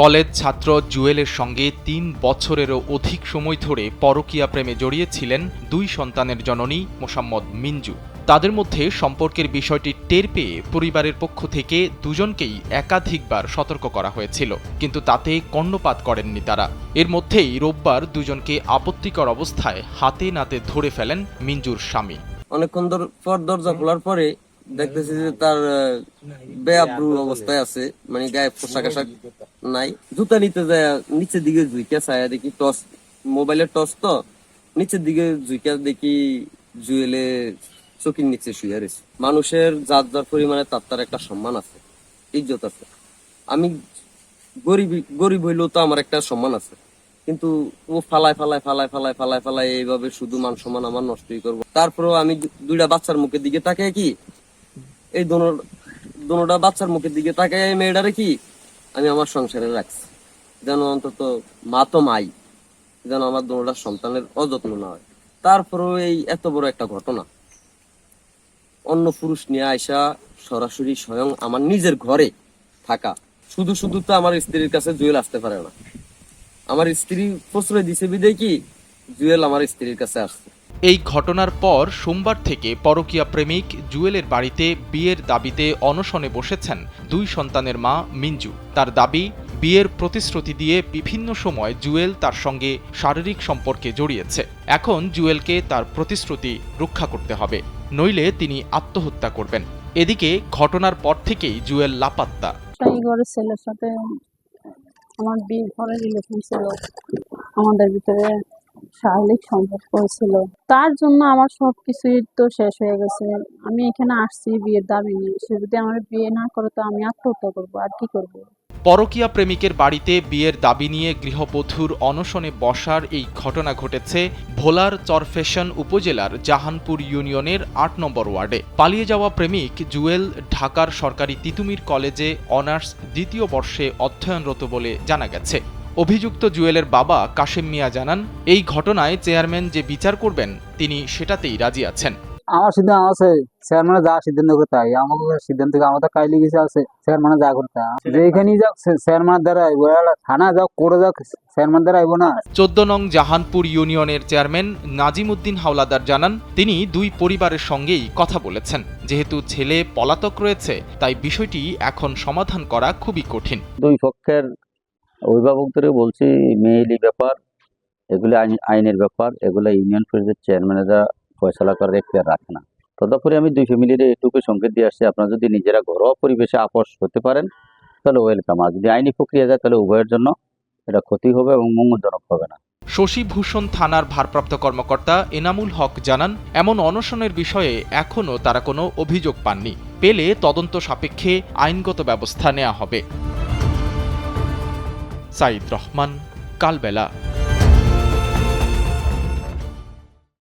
College ছাত্র জুয়েলের সঙ্গে তিন বছরেরও অধিক সময় ধরে পরকীয়া প্রেমে জড়িয়েছিলেন দুই সন্তানের জননী মোসাম্মদ মিঞ্জু তাদের মধ্যে সম্পর্কের বিষয়টি টের পেয়ে পরিবারের পক্ষ থেকে দুজনকেই একাধিকবার সতর্ক করা হয়েছিল, কিন্তু তাতে কর্ণপাত করেননি তারা। এর মধ্যেই রোববার দুজনকে আপত্তিকর অবস্থায় হাতে নাতে ধরে ফেলেন মিঞ্জুর স্বামী। অনেকক্ষণ পর দরজা খোলার পরে দেখতেছি যে তার বেআব্রু অবস্থায় আছে মানে গায়ে পোশাক আশাক নাই। জুতা নিতে যায়, নিচের দিকে ঝুইকা ছায়া দেখি টস মোবাইলের টস তো, নিচের দিকে ঝুইকা দেখি জুয়েলে চকির নিচে শুয়ে রয়েছে। মানুষের যার যার পরিমাণে তার তার একটা সম্মান আছে, ইজ্জত আছে। আমি গরিব গরিব হইলেও তো আমার একটা সম্মান আছে। কিন্তু ও ফালায় ফালায় ফালায় ফালায় ফালায় ফালায় এইভাবে শুধু মান সম্মান আমার নষ্টই করব। তারপরেও আমি দুইটা বাচ্চার মুখের দিকে তাকাই কি? এই দোনো, দোনোটা বাচ্চার মুখের দিকে তাকাই, এই মেয়েটারে কি আমি আমার সংসারে রাখছি। যেন অন্তত মা তো মাই, যেন আমার দোনোটা সন্তানের অযত্ন না হয়। তারপরেও এই এত বড় একটা ঘটনা। অন্য পুরুষ নিয়ে আইসা সরাসরি স্বয়ং আমার নিজের ঘরে থাকা। শুধু শুধু তো আমার স্ত্রীর কাছে জুয়েল আসতে পারে না। আমার স্ত্রী প্রশ্রয় দিছে বিদায় কি? জুয়েল আমার স্ত্রীর কাছে আসছে। এই ঘটনার পর সোমবার থেকে পরকীয়া প্রেমিক জুয়েলের বাড়িতে বিয়ের দাবিতে অনশনে বসেছেন দুই সন্তানের মা মিঞ্জু। তার দাবি, বিয়ের প্রতিশ্রুতি দিয়ে বিভিন্ন সময় জুয়েল তার সঙ্গে শারীরিক সম্পর্কে জড়িয়েছে। এখন জুয়েলকে তার প্রতিশ্রুতি রক্ষা করতে হবে, নইলে তিনি আত্মহত্যা করবেন। এদিকে ঘটনার পর থেকেই জুয়েল লাপাত্তা। আমার বিয়ে ঘরের রিলেশন ছিল। আমাদের ভিতরে শারীরিক সম্পর্ক ছিল তার জন্য আমার সব কিছুই তো শেষ হয়ে গেছে। আমি এখানে আসছি বিয়ের দাবি নিয়ে। সে যদি আমার বিয়ে না করে, তো আমি আত্মহত্যা করব। আর কি করব? পরকীয়া প্রেমিকের বাড়িতে বিয়ের দাবি নিয়ে গৃহবধূর অনশনে বসার এই ঘটনা ঘটেছে ভোলার চরফেশন উপজেলার জাহানপুর ইউনিয়নের আট নম্বর ওয়ার্ডে। পালিয়ে যাওয়া প্রেমিক জুয়েল ঢাকার সরকারি তিতুমির কলেজে অনার্স দ্বিতীয় বর্ষে অধ্যয়নরত বলে জানা গেছে। অভিযুক্ত জুয়েলের বাবা কাশেম মিয়া জানান এই ঘটনায় চেয়ারম্যান যে বিচার করবেন তিনি সেটাতেই রাজি আছেন। আমার সিদ্ধান্ত আছে চেয়ারম্যানে যা সিদ্ধান্ত করতে হয় আমাকে সিদ্ধান্ত আমাদের কাইলি কিছু আছে চেয়ারম্যানে যা করতে হয়। যেখানেই যাক চেয়ারম্যান দ্বারা আইব থানা যাক করে যাক চেয়ারম্যান দ্বারা আইব না। চোদ্দ নং জাহানপুর ইউনিয়নের চেয়ারম্যান নাজিম উদ্দিন হাওলাদার জানান তিনি দুই পরিবারের সঙ্গেই কথা বলেছেন। যেহেতু ছেলে পলাতক রয়েছে তাই বিষয়টি এখন সমাধান করা খুবই কঠিন। দুই পক্ষের অভিভাবকদের বলছি মেয়েলি ব্যাপার, এগুলো আইন, আইনের ব্যাপার, এগুলো ইউনিয়ন পরিষদের চেয়ারম্যানেরা ফয়সলা করার এখতিয়ার রাখে না। তদুপরি আমি দুই ফ্যামিলির এটুকু সংকেত দিয়ে আসছি, আপনারা যদি নিজেরা ঘরোয়া পরিবেশে আপোষ হতে পারেন, তাহলে ওয়েলকাম। আর যদি আইনি প্রক্রিয়া যায়, তাহলে উভয়ের জন্য এটা ক্ষতি হবে এবং মঙ্গলজনক হবে না। শশীভূষণ থানার ভারপ্রাপ্ত কর্মকর্তা এনামুল হক জানান, এমন অনশনের বিষয়ে এখনও তারা কোনো অভিযোগ পাননি। পেলে তদন্ত সাপেক্ষে আইনগত ব্যবস্থা নেওয়া হবে। সাইদ রহমান কালবেলা।